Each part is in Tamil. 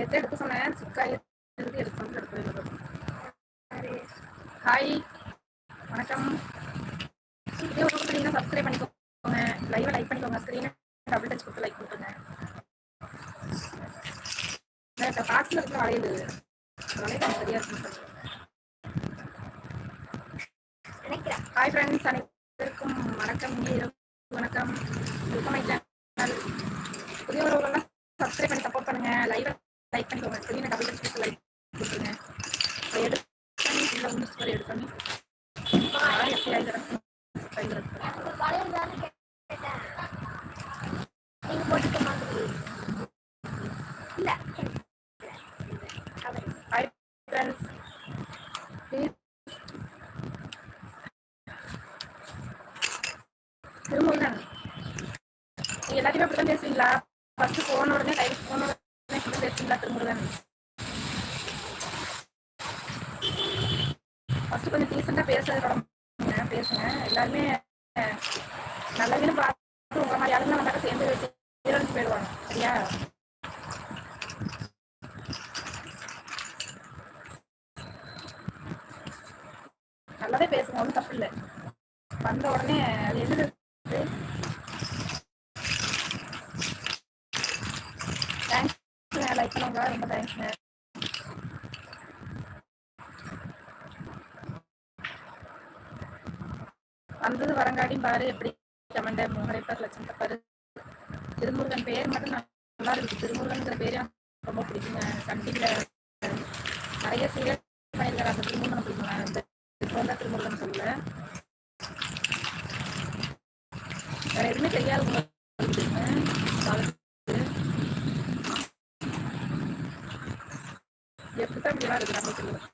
நேற்று எடுக்க சொன்னேன் சிக்காய் இருந்து எடுக்க எடுத்து ஹாய் வணக்கம் வீடியோ சப்ஸ்கிரைப் பண்ணிக்கோங்க லைவை லைக் பண்ணிக்கோங்க ஸ்க்ரீனை டபுள் டச் கொடுத்து லைக் கொடுத்துங்க இந்த பாக்ஸில் இருக்கிற வளையுது வளையுது சரியா இருக்கு நினைக்கிறேன் ஹாய் ஃப்ரெண்ட்ஸ் அனைவருக்கும் வணக்கம் வணக்கம் புதிய உறவுகள்லாம் சப்ஸ்கிரைப் பண்ணி சப்போர்ட் பண்ணுங்க லைவ் லைக் பண்ணிக்கோங்க ஸ்க்ரீனை டபுள் டச் கொடுத்து லைக் கொடுத்துருங்க. எடு பண்ணி இல்லை முடிச்சு வரை எடு பண்ணி எல்லாத்தையுமே அப்படி தான் பேசுவீங்களா போன உடனே போன உடனே திருமுருகன் ஃபர்ஸ்ட் கொஞ்சம் டீசெண்டாக பேசுறது தொடங்க பேசுங்க எல்லாருமே நல்லதுன்னு பார்த்து உங்களை மாதிரி யாருமே நம்ம சேர்ந்து சேர்ந்து போயிடுவாங்க சரியா நல்லாவே பேசுங்க ஒன்றும் தப்பு இல்லை. வந்த உடனே அது என்னது தேங்க்ஸ்ங்க லைக் பண்ணுங்க ரொம்ப தேங்க்ஸ்ங்க வந்தது வரங்காடி பாரு எப்படி கமெண்ட் முகரைப்பர் லட்சம் தப்பாரு திருமுருகன் பேர் மட்டும் நல்லா இருக்கு. திருமுருகன்ங்கிற பேர் ரொம்ப பிடிக்குங்க. சன் டிவியில் நிறைய சீரியல் பண்ணியிருக்காரு அந்த திருமுருகன் பிடிக்குங்க. இந்த இப்போ திருமுருகன் சொல்லல வேற எதுவுமே தெரியாது உங்களுக்கு பிடிக்குங்க. எப்படித்தான் இப்படிலாம் இருக்கு நம்ம சொல்லுவேன்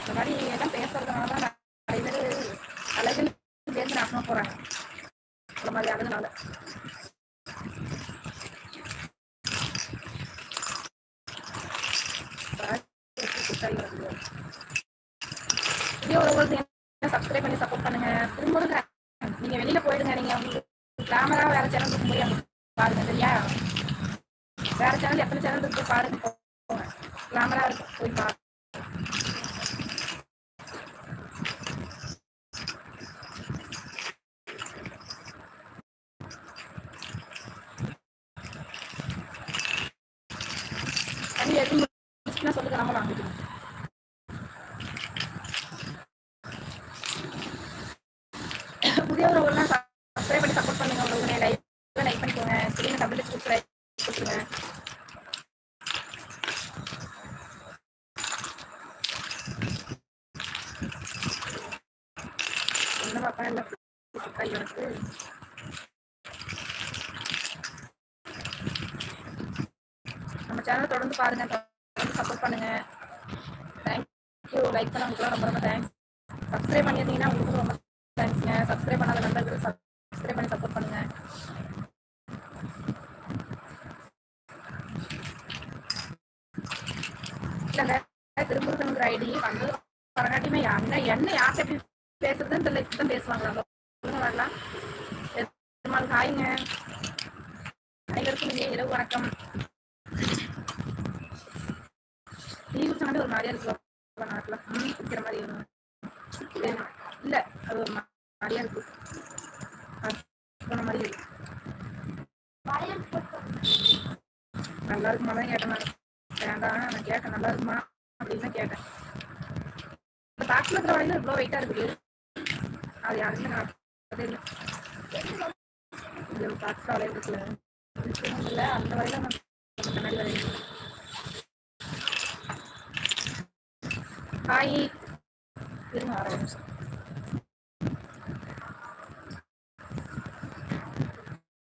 இந்த மாதிரி எல்லாம் பேசுறதுனால தான் நிறைய பேர் அழகுன்னு சேர்ந்து நாசமா போறாங்க இந்த மாதிரி ஆனதுனால வீடியோ ஒரு சப்ஸ்கிரைப் பண்ணி சப்போர்ட் பண்ணுங்க திரும்ப நீங்க வெளியில போயிடுங்க நீங்க உங்களுக்கு கேமரா வேற சேனல் இருக்கு முடியாது பாருங்க சரியா வேற சேனல் எத்தனை சேனல் இருக்கு பாருங்க போங்க கேமரா இருக்கு போய் பாருங்க தண்ணி எதுவும் முடிச்சுன்னா சொல்லுங்க நம்ம வாங்கிக்கலாம் புதிய உறவுகள்லாம் சப்ஸ்கிரைப் பண்ணி சப்போர்ட் பண்ணுங்க உங்களுக்கு லைக் லைக் பண்ணிக்கோங்க ஸ்க்ரீனை டபுள் டச் கொடுத்து லைக் கொடுத்துருங்க என்ன பாப்பா இல்லை எனக்கு நம்ம சேனலை தொடர்ந்து பாருங்க தொடர்ந்து சப்போர்ட் பண்ணுங்க தேங்க்யூ லைக் பண்ணவங்களுக்குலாம் ரொம்ப ரொம்ப தேங்க்ஸ் சப்ஸ்கிரைப் பண்ணியிருந்தீங்கன்னா உங்களுக்கு ரொம்ப தேங்க்ஸ்ங்க சப்ஸ்கிரைப் பண்ணாத நண்பர்கள் சப்ஸ்கிரைப் பண்ணி சப்போர்ட் பண்ணுங்க வீட்டில் அந்த திருமுருகனுங்கிற ஐடி வந்து வரங்காட்டியுமே என்ன என்ன யார்கிட்ட எப்படி பேசுறதுன்னு தெரியல இப்படி பேசுவாங்களா சொல்லுங்க வரலாம் பெருமாள் ஹாய்ங்க. அனைவருக்கும் இனிய இரவு வணக்கம். லீவு குடிச்சாண்டு ஒரு மாதிரியா இருக்கு. நாட்டில் குடிக்கிற மாதிரி இல்ல அது ஒரு மாதிரியா இருக்கு. போன மாதிரி இருக்கு நல்லா இருக்குமா? தான் கேட்டேன் நான். வேண்டாம் நான் கேட்டேன். நல்லா இருக்குமா? அப்படின்னு தான் கேட்டேன். இந்த பாக்ஸில் இருக்கிற வரையில இவ்வளோ வெயிட்டாக இருக்குது அது யாருமே நான் பார்த்ததே இல்லை இந்த இருக்குல்ல. இல்லை அந்த வரையில நம்ம கண்ணாடி வரையில ஹாய் இருங்க வர நிமிஷம்.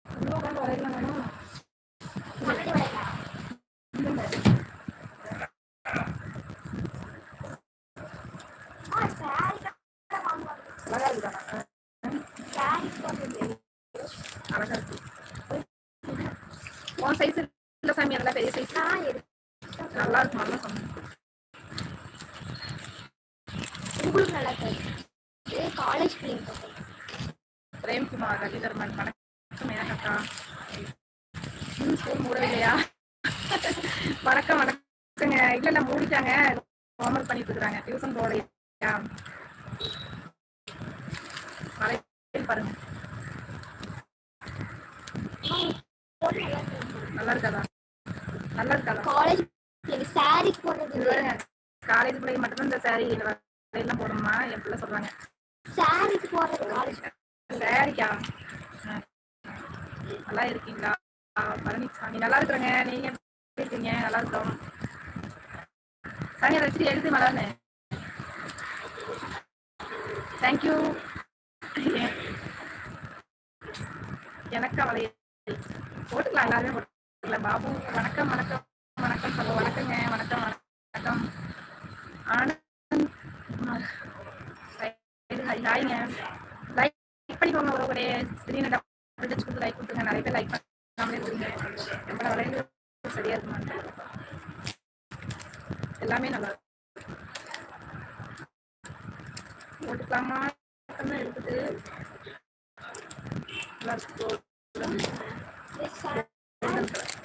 உள்ள உட்காந்து வரையலாம் வேணும் கண்ணாடி வளையலா? ஆ, saree கூட வாங்குவாங்க. அழகா இருக்கா saree போடுறது. அழகா இருக்கு உன் சைஸ் இல்ல சாமி அதெல்லாம் பெரிய சைஸ். நல்லா இருக்கு நல்லா சொன்னேன் உங்களுக்கு நல்லா தெரியும். college பிள்ளைங்க. பிரேம்குமார் ரவிதர்மன் வணக்கம் எனக்கா ம் ஸ்கூல் மூடவே இல்லையா வணக்கம் வணக்கங்க இல்ல இல்ல மூடிட்டாங்க ஹோம்ஒர்க் பண்ணிட்டு இருக்காங்க டியூஷன் வளையல் பாருங்க போட்டு நல்லா தெரியும். நல்லா இருக்காதா நல்லா இருக்காதா college பிள்ளைங்க காலேஜ் பிள்ளைங்க மட்டும்தான் இந்த சாரி எல்லாம் போடணுமா? என் பிள்ளை சொல்றாங்க. Saree போடுறது college. சரிக்கா. நல்லா இருக்கீங்களா? பழனிசாமி நல்லா இருக்கிறேங்க. நீங்க இருக்கீங்க? நல்லா இருக்கோம். சாமி அதை வச்சுட்டு எழுதி மலர்னு தேங்க்யூ எனக்கா வளைய போட்டுக்கலாம். எல்லாருமே போட்டுக்கலாம். பாபு வணக்கம் வணக்கம் வணக்கம் சொல்ல வணக்கங்க. வணக்கம் வணக்கம். லைக் பண்ணிக்கோங்க ஒருவரே ஸ்க்ரீனை டபுள் டச் கொடுத்து லைக் கொடுத்துங்க நிறைய பேர் லைக் பண்ணாமலே இருக்குங்க நம்மளோட வளையல் சரியா இருக்குமா? எல்லாமே நல்லா இருக்கு. போட்டுக்கலாமா தான் இருக்குது நல்லா இருக்கு.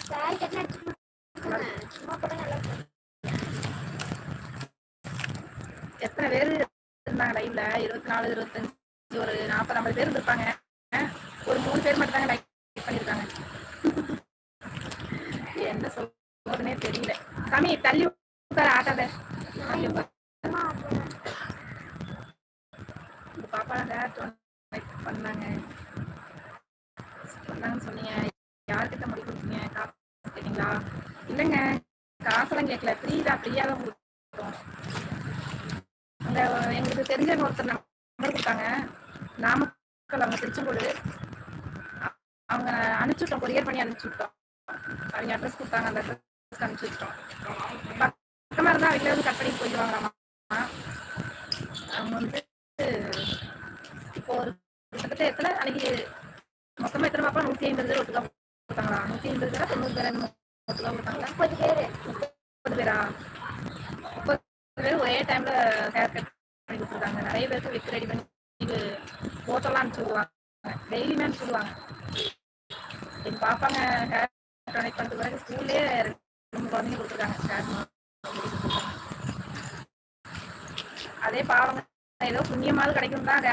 saree கட்டினா சும்மா சும்மா போட்டா நல்லா தெரியும். எத்தனை பேர் இருந்தாங்க லைவ்ல இருபத்தி நாலு இருபத்தஞ்சு ஒரு நாற்பது ஐம்பது பேர் இருந்திருப்பாங்க. ஒரு மூணு பேர் மட்டும் தாங்க லைக் பண்ணியிருக்காங்க. என்ன சொல்றதுனே தெரியல. சாமி தள்ளி உட்கார ஆட்டாத தள்ளி உங்க பாப்பா பண்ணாங்க. பண்ணாங்கன்னு சொன்னீங்க. யார்கிட்ட முடி கொடுத்தீங்க? காசு கேட்டீங்களா? இல்லைங்க காசெல்லாம் கேட்கல. ஃப்ரீ தான் ஃப்ரீயாக தான் கொடுத்தோம் அந்த எங்களுக்கு தெரிஞ்சவங்க ஒருத்தர் நம்பர் கொடுத்தாங்க நாமக்கல் அவங்க திருச்செங்கோடு அ- அவங்க அனுப்பிச்சு விட்டோம் கொரியர் பண்ணி அனுப்பிச்சி விட்டோம் அவங்க அட்ரஸ் கொடுத்தாங்க அந்த அட்ரஸ்க்கு அனுப்பிச்சி விட்டோம் பக்கமாக இருந்தால் வீட்டில் வந்து கட் பண்ணி போயிடுவாங்களாமா அவங்க வந்து இப்போ ஒரு கிட்டத்தட்ட எத்தனை அன்னைக்கு மொத்தமாக எத்தனை பாப்பா? நூற்றி ஐம்பது பேர் ஒட்டுக்கா கொடுத்தாங்களா நூற்றி ஐம்பது பேரா தொண்ணூறு பேர் ஒட்டுக்கா கொடுத்தாங்களா புண்ணியமாவது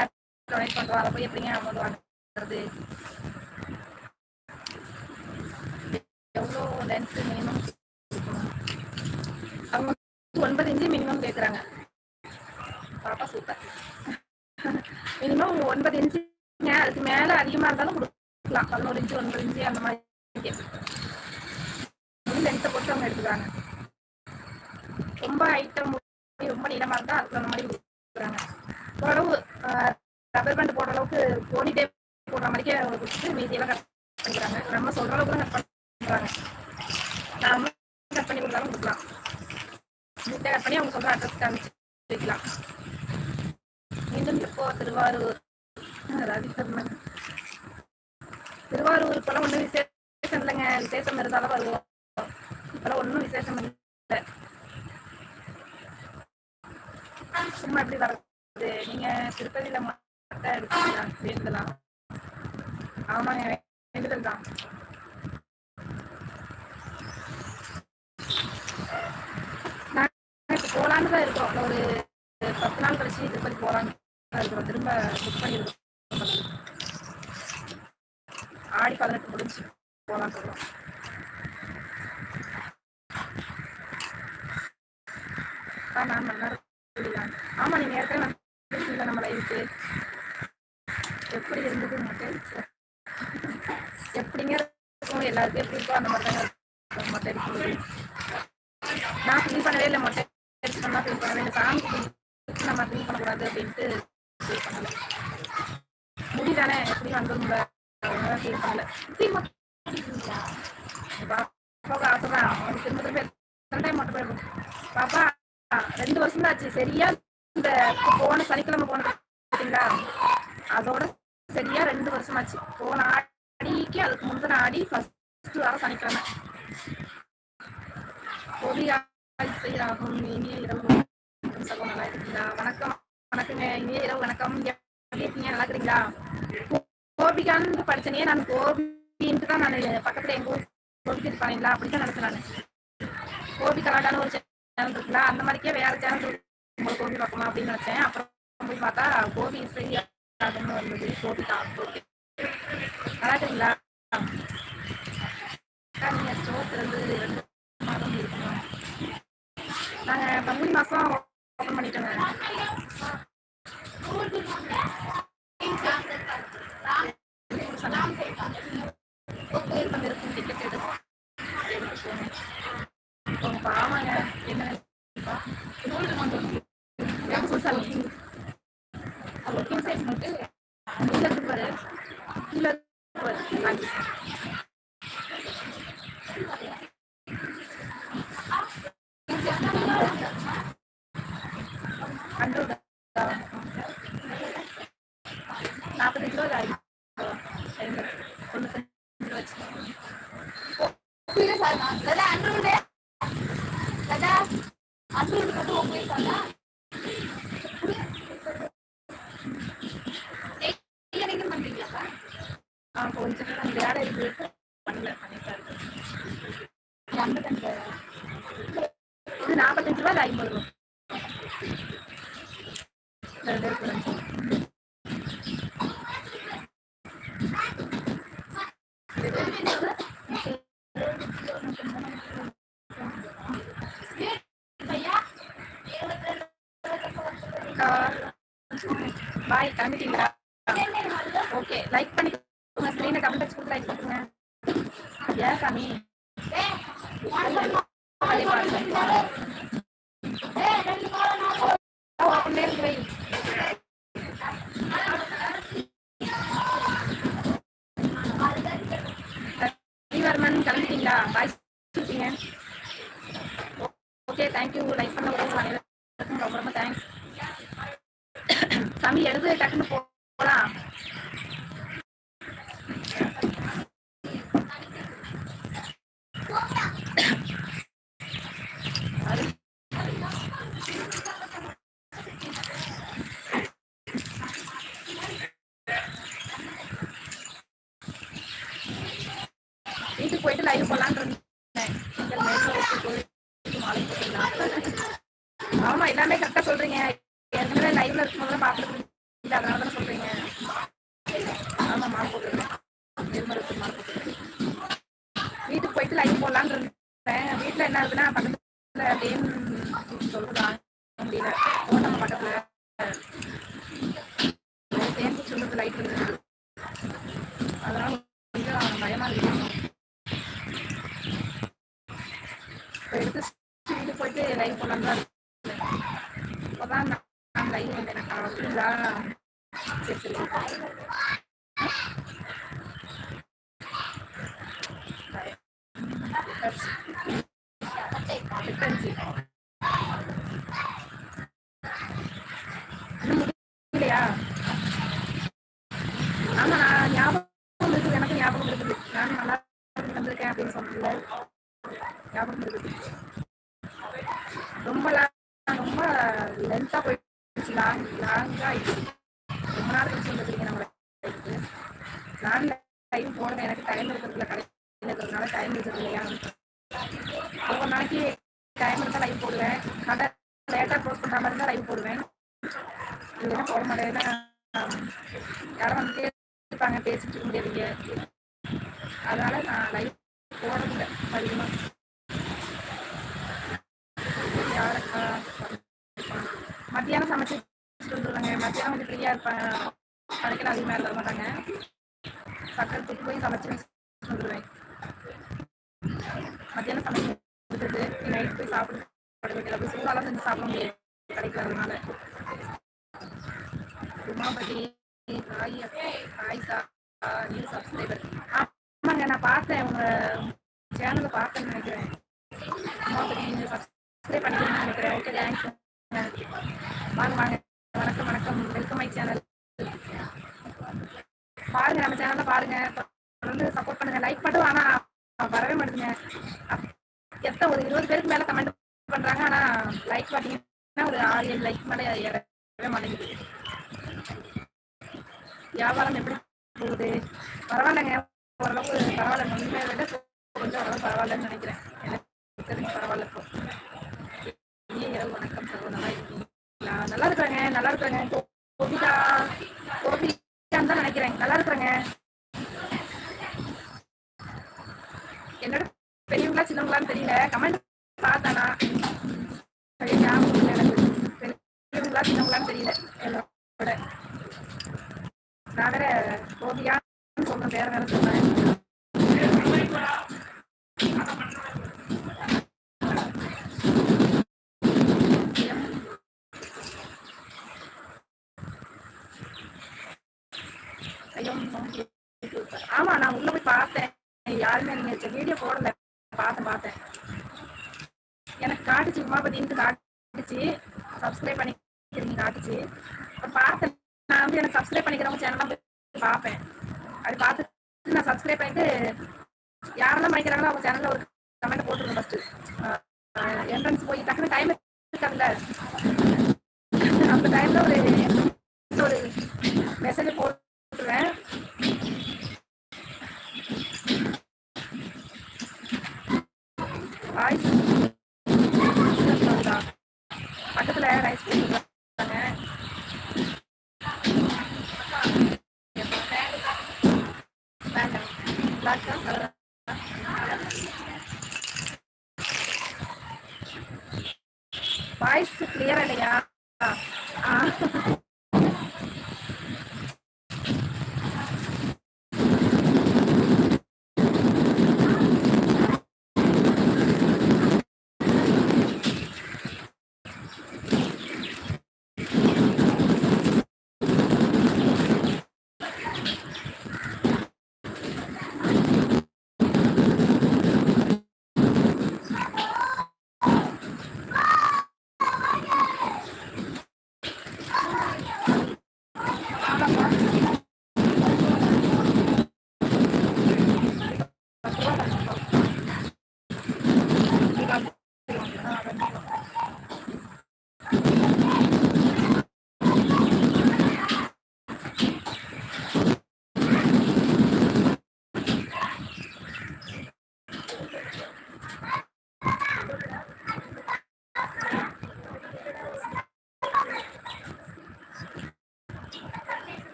கிடைக்கும் தான் பண்ணுறோம் அதை போய் எப்படிங்க அமௌண்ட் வாங்குறது? எவ்வளோ லென்ஸ் மினிமம் அவங்க ஒன்பது இன்ச்சு மினிமம் கேட்குறாங்க பாப்பா சூப்பர் மினிமம் ஒன்பது இன்ச்சு அதுக்கு மேலே அதிகமாக இருந்தாலும் கொடுக்கலாம். பதினோரு இன்ச்சு ஒன்பது இன்ச்சு அந்த மாதிரி கேட்குறாங்க லென்த்தை பொறுத்து அவங்க எடுத்துக்கிறாங்க. ரொம்ப ஐட்டம் ரொம்ப நீளமாக இருந்தால் அதுக்கு அந்த மாதிரி கொடுக்குறாங்க. உடம்பு அளவுக்கு போனி போடுற மாதிரிக்கே அவங்க கொடுத்துட்டு மீதியெல்லாம் கட் பண்ணிக்கிறாங்க நம்ம சொல்கிற அளவுக்கு கட் பண்ணுறாங்க நாம கட் பண்ணி கொடுத்தாலும் கொடுக்கலாம் நீட்டாக கட் பண்ணி அவங்க சொல்கிற அட்ரஸ்க்கு அனுப்பிச்சு வைக்கலாம் மீண்டும் எப்போ திருவாரூர் ரவிசர்மன் திருவாரூர் இப்போலாம் ஒன்றும் விசேஷம் இல்லைங்க விசேஷம் இருந்தாலும் வருவோம் இப்போலாம் ஒன்றும் விசேஷம் இல்லை இல்லாம எப்படி வர்றது நீங்க திருப்பதியில மொட்டை அடிச்சீங்களா வேண்டுதலாம் ஆமாங்க வேண்டுதல் தான் நாங்க இப்ப போலான்னு தான் இருக்கோம் ஒரு பத்து நாள் கழிச்சு திருப்பதி போலான்னு தான் இருக்கிறோம் திரும்ப புக் பண்ணிருக்கோம் ஆடி பதினெட்டு முடிஞ்சு போலான்னு இருக்கோம் ஆ மேம் நல்லா ஆமாம் நீங்கள் ஏற்கனவே இல்லை நம்ம லைஃபுக்கு எப்படி இருந்தது மொட்டை எப்படிங்க இருக்கும் எல்லாருக்கும்? எப்படி இருக்கோ அந்த மாதிரி தாங்க மொட்டை அடிக்கும்போது நான் ஃபீல் பண்ணவே இல்லை மொட்டை அடிச்சோம்னா ஃபீல் பண்ணவே இல்லை. சாமி நம்ம ஃபீல் பண்ணக்கூடாது அப்படின்ட்டு ஃபீல் பண்ணல. முடி எப்படி வந்துரும்ல அதனால ஃபீல் பண்ணல. இப்படி பாப்பாவுக்கு ஆசை தான். அவனுக்கு திரும்ப திரும்ப எத்தனை டைம் மொட்டை போயிருக்கும் பாப்பா ரெண்டு வருஷம் தான் ஆச்சு சரியா இந்த போன சனிக்கிழமை போன பார்த்தீங்களா அதோட சரியா ரெண்டு வருஷம் ஆச்சு போன ஆடிக்கு அதுக்கு முந்தின ஆடி ஃபர்ஸ்ட் வர சனிக்கிழமை. கோபிகா செய்யாகும் இனிய இரவு. வணக்கம் சகோ நல்லா இருக்கீங்களா? வணக்கம். வணக்கங்க. இனிய இரவு வணக்கம். எப்படி இருக்கீங்க? நல்லா இருக்கிறீங்களா? கோபிகான்னு படிச்சனே. நான் கோபின்ட்டு தான் நான் பக்கத்துல எங்க ஊர் கோபி இருப்பாங்களா அப்படிதான் நினைச்சேன் நான். கோபி கலாட்டான ஒரு சேனல் இருக்குல்ல அந்த மாதிரிக்கே வேற சேனல் உங்களுக்கு கோபி பார்க்கணும் அப்படின்னு நினைச்சேன். அப்புறம் போய் பார்த்தா கோபி இசை அப்படின்னு வந்தது. கோபி தான். நல்லா இருக்கீங்களா அக்கா, நீங்க ஸ்டோர் திறந்து ரெண்டு மாதம் இருக்குமா? நாங்க பங்குனி மாசம் ஓப்பன் பண்ணிட்டோங்க. பேர் பண்ணிருக்கும் டிக்கெட் எடுத்து. உங்க Gracias. கிளம்பிட்டீங்களா ஓகே லைக் பண்ணி ஸ்க்ரீனை கமெண்ட் வச்சு கொடுத்து லைக் பண்ணுங்க. ஏன் சாமி? ரவிவர்மன் கிளம்பிட்டீங்களா? பாய் சொல்லிட்டீங்க. ஓகே தேங்க்யூ லைக் பண்ண ரொம்ப ரொம்ப தேங்க்ஸ் சாமி எழுது டக்குன்னு போலாம் வீட்டுக்கு போயிட்டு லைவ் போலான்னு இருந்தேன் நீங்கள் ஆமா எல்லாமே கரெக்டா சொல்றீங்க. ஏற்கனவே லைவ்ல இருக்கும்போது பாத்துட்டு இல்லை அதனால தான் சொல்றீங்க ஆமா மாலை போட்டுருக்கேன் போட்டுருக்கேன் வீட்டுக்கு போயிட்டு லைன் போடலான்னு இருந்தேன். வீட்டுல என்ன இருக்குன்னா பக்கத்துல டேம் அப்படின்னு முடியல நம்ம பக்கத்துல தேன் சொல்லுறது லைட் இருக்குது அதனால கொஞ்சம் பயமா இருக்கு இப்ப எடுத்து வீட்டுக்கு போயிட்டு லைவ் போடலாம் தான் இருக்கேன். அப்பதான் நான் நான் லைவ் வந்தேன் எனக்கு அப்படிங்களா சரி சரி எட்டஞ்சு. இன்னும் முடியலையா ஆமா நான் ஞாபகம் இருக்குது எனக்கு ஞாபகம் இருக்குது நான் நல்லா அப்படின்னு சொன்னீங்க ஞாபகம் இருக்குது ரொம்ப ரொம்ப லென்த்தாக போயிடுச்சு லாங் லாங்காக ஆயிடுச்சு ரொம்ப நாள் கழிச்சு வந்துருக்கீங்க நம்ம நான் லைவ் போடுறேன் எனக்கு டைம் இருக்கிறதுல கடையில் இருக்கிறதுனால டைம் இருக்கிறது இல்லையா ஒவ்வொரு நாளைக்கு டைம் இருந்தால் லைவ் போடுவேன் கடை லேட்டாக போஸ்ட் பண்ணுற மாதிரி இருந்தால் லைவ் போடுவேன் இல்லைன்னா போட மாட்டேன்னா யாரும் வந்துட்டே இருப்பாங்க பேசிட்டு இருக்க முடியாதுங்க அதனால நான் லைவ் போடுறதில்ல அதிகமாக மத்தியானம் சமைச்சு வந்துருவாங்க வந்துடுவாங்க மத்தியானம் கொஞ்சம் ஃப்ரீயாக இருப்பேன் கடைக்கில் அதிகமாக இருக்க மாட்டாங்க சக்கரை தூக்கி போய் சமைச்சு வந்துருவேன் வந்துடுவேன். மத்தியானம் சமைச்சு கொடுத்துட்டு நைட் போய் சாப்பிட்டு அப்படி சூடாலாம் செஞ்சு சாப்பிட முடியாது. கடைக்கு வரதுனால உமாபதி காய் ஹாய் சா நியூ சப்ஸ்கிரைபர் ஆமாங்க நான் பார்த்தேன். உங்கள் சேனலை பார்த்தேன்னு நினைக்கிறேன். நீங்கள் சப்ஸ்கிரைப் பண்ணிக்கிறேன்னு நினைக்கிறேன். ஓகே தேங்க்ஸ் வாங்க வாங்க. வணக்கம் வணக்கம். வெல்கம் மை சேனல் பாருங்க நம்ம சேனல்ல பாருங்க. தொடர்ந்து சப்போர்ட் பண்ணுங்க. லைக் மட்டும் ஆனா வரவே மாட்டேங்க எத்தனை ஒரு இருபது பேருக்கு மேல கமெண்ட் பண்றாங்க. ஆனா லைக் பாத்தீங்கன்னா ஒரு ஆறு ஏழு லைக் மேலே ஏறவே மாட்டேங்குது. வியாபாரம் எப்படி போகுது? பரவாயில்லைங்க. ஓரளவுக்கு பரவாயில்ல. முன்னே விட கொஞ்சம் ஓரளவு பரவாயில்லன்னு நினைக்கிறேன். எனக்கு பரவாயில்ல இப்போ. இரவு வணக்கம் சகோ நல்லா இருக்கீங்களா நல்லா இருக்கிறேங்க நல்லா இருக்கிறேங்க. கோபிகா கோபிகான்னு தான் நினைக்கிறேன். நல்லா இருக்கிறேங்க. என்னோட பெரியவங்களா சின்னவங்களான்னு தெரியல. கமெண்ட் वैसे रिपोर्ट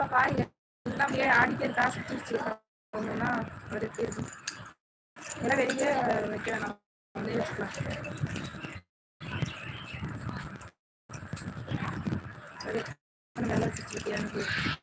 ஃபுல்லாக பாருங்க ஃபுல்லாக அப்படியே ஆடிக்கிற காசு வச்சிருக்காங்கன்னா இருக்கு எல்லாம் வெளியே வைக்க வேணாம். வந்து வச்சுக்கலாம். நல்லா வச்சுருக்கேன்